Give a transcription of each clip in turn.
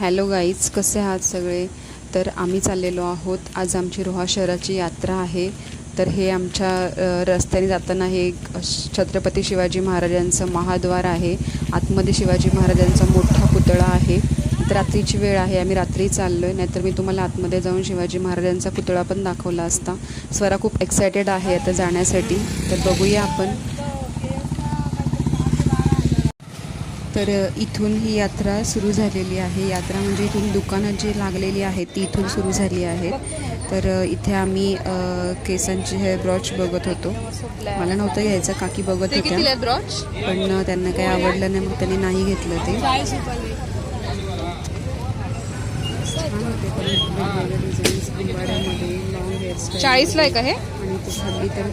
Hello guys कसे आहात सगळे? तर आम्ही चाललेलो आहोत. आज आमची रोहा शहराची यात्रा आहे. तर हे आमच्या रस्त्याने जाताना हे एक छत्रपती शिवाजी महाराजांचं महाद्वार आहे. आतमध्ये शिवाजी महाराजांचा मोठा पुतळा आहे. तर रात्रीची वेळ आहे. आम्ही रात्री चाललो आहे नाहीतर मी तुम्हाला आतमध्ये जाऊन शिवाजी महाराजांचा पुतळा पण दाखवला असता. स्वरा खूप एक्सायटेड आहे आता जाण्यासाठी. तर बघूया आपण. तर इथून ही यात्रा सुरू झालेली आहे. यात्रा म्हणजे इथून दुकानं जी लागलेली आहेत ती इथून सुरू झाली आहेत. तर इथे आम्ही केसांची हेअर ब्रॉच बघत होतो. मला नव्हतं घ्यायचं काकी बघत होत्या. पण त्यांना काही आवडलं नाही मग त्यांनी नाही घेतलं ते. चाळीसला आहे का हे? ते हल्ली तर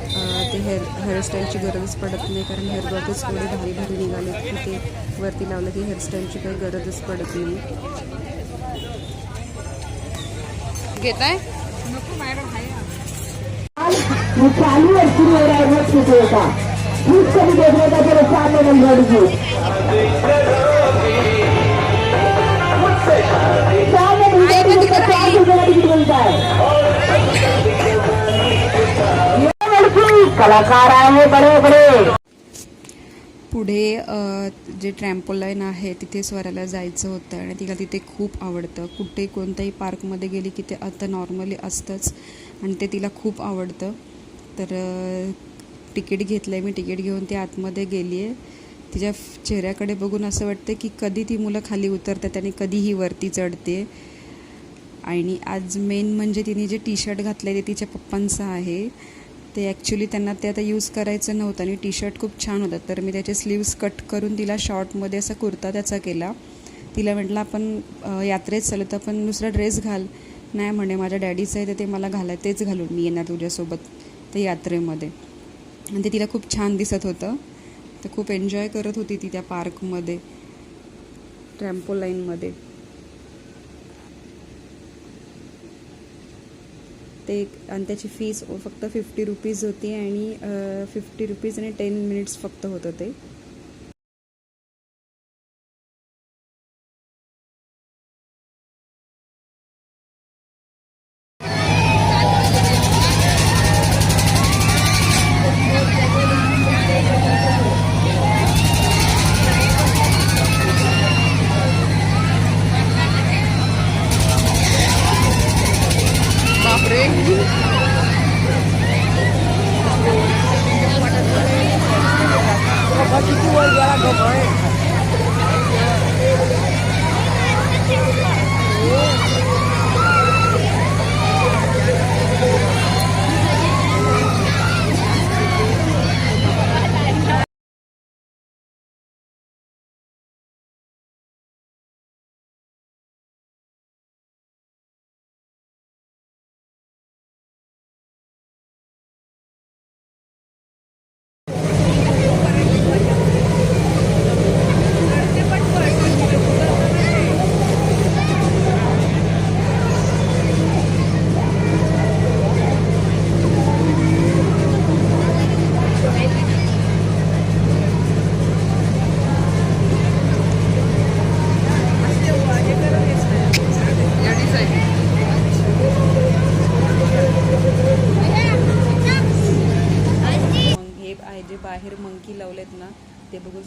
ते हेअर हेअरस्टाईलची गरजच पडत नाही. कारण हेअर ब्रॉचेस एवढे भारी भारी निघालेत की ते वरती लावलं की हेअरस्टाईलची काही गरजच पडत नाही. घेताय? वो चालू और शुरू कलाकार आहे बड़े बड़े. पुढे जे ट्रॅम्पोलाईन आहे तिथे स्वराला जायचं होतं आणि तिला तिथे खूप आवडतं. कुठे कोणत्याही पार्कमध्ये गेली की ते आता नॉर्मली असतंच आणि ते तिला खूप आवडतं. तर तिकीट घेतलं आहे मी. तिकीट घेऊन ती आतमध्ये गेली आहे तिच्या चेहऱ्याकडे बघून असं वाटतं की कधी ती मुलं खाली उतरतात आणि कधी ही वरती चढते. आणि आज मेन म्हणजे तिने जे टी शर्ट घातलं आहे ते तिच्या पप्पांचं आहे. ते ॲक्च्युली त्यांना ते आता यूज करायचं नव्हतं आणि टी शर्ट खूप छान होतं. तर मी त्याचे स्लीव्स कट करून तिला शॉर्टमध्ये असा कुर्ता त्याचा केला. तिला म्हटलं आपण यात्रेत चालू तर आपण दुसरा ड्रेस घाल. नाही म्हणे माझ्या डॅडीचं आहे तर ते मला घालाय तेच घालून मी येणार तुझ्यासोबत ते यात्रेमध्ये. आणि ते तिला खूप छान दिसत होतं. तर खूप एन्जॉय करत होती ती त्या पार्कमध्ये ट्रॅम्पोलाईनमध्ये ते आणि त्याची फीस फक्त फिफ्टी रुपीज होती आणि फिफ्टी रुपीज आणि टेन मिनिट्स फक्त होतं ते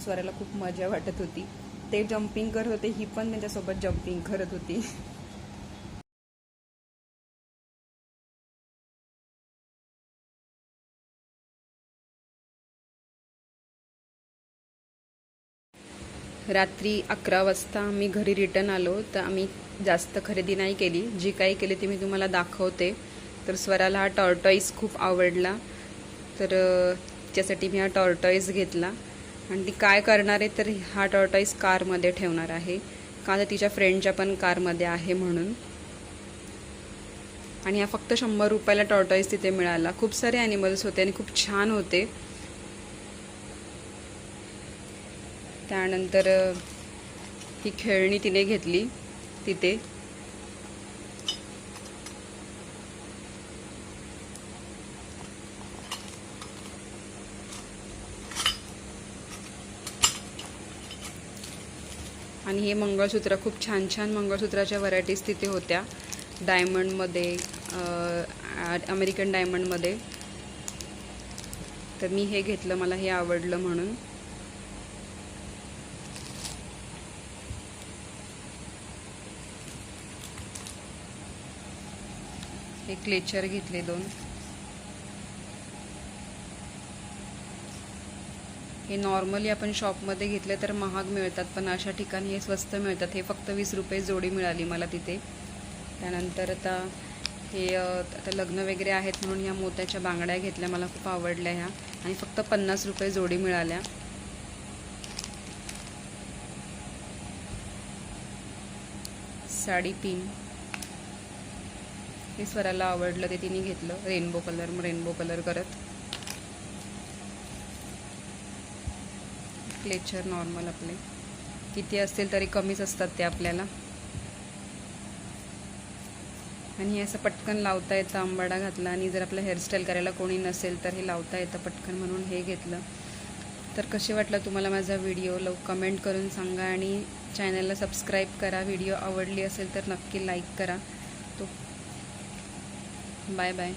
ते खूप मजा वाटत होती. ते जम्पिंग करत होते ही पण त्यांच्यासोबत जम्पिंग करत होती. रात्री अकरा वाजता आम्ही घरी रिटर्न आलो तर आम्ही जास्त खरेदी नाही केली. जी काही केली ती मी तुम्हाला दाखवते. तर स्वराला हा टॉर्टॉईस खूप आवडला. तर त्यासाठी मी हा टॉर्टॉईस घेतला. आणि ती काय करणार आहे तर हा टॉर्टाईस कारमध्ये ठेवणार आहे. का तर तिच्या फ्रेंडच्या पण कारमध्ये आहे म्हणून. आणि हा फक्त शंभर रुपयाला टॉर्टाईस तिथे मिळाला. खूप सारे ॲनिमल्स होते आणि खूप छान होते. त्यानंतर ही खेळणी तिने घेतली तिथे. आणि हे मंगळसूत्र खूप छान छान मंगळसूत्राच्या व्हरायटीज तिथे होत्या. डायमंडमध्ये अमेरिकन डायमंडमध्ये तर मी हे घेतलं मला हे आवडलं म्हणून. हे क्लेचर घेतले दोन. हे नॉर्मली आपण शॉपमध्ये घेतले तर महाग मिळतात पण अशा ठिकाणी हे स्वस्त मिळतात. हे फक्त वीस रुपये जोडी मिळाली मला तिथे. त्यानंतर आता हे आता लग्न वगैरे आहेत म्हणून ह्या मोत्याच्या बांगड्या घेतल्या मला खूप आवडल्या ह्या. आणि फक्त पन्नास रुपये जोडी मिळाल्या. साडी पिन हे स्वराला आवडलं ते तिने घेतलं. रेनबो कलर रेनबो कलर करत. क्लेचर नॉर्मल आपले. किती असतील तरी कमीच असतात ते आपल्याला. आणि हे असं पटकन लावता येतं आंबाडा घातला आणि जर आपलं हेअरस्टाईल करायला कोणी नसेल तर हे लावता येतं पटकन म्हणून हे घेतलं. तर कसे वाटलं तुम्हाला माझा व्हिडिओ लव कमेंट करून सांगा आणि चॅनलला सबस्क्राईब करा. व्हिडिओ आवडली असेल तर नक्की लाईक करा. तो बाय बाय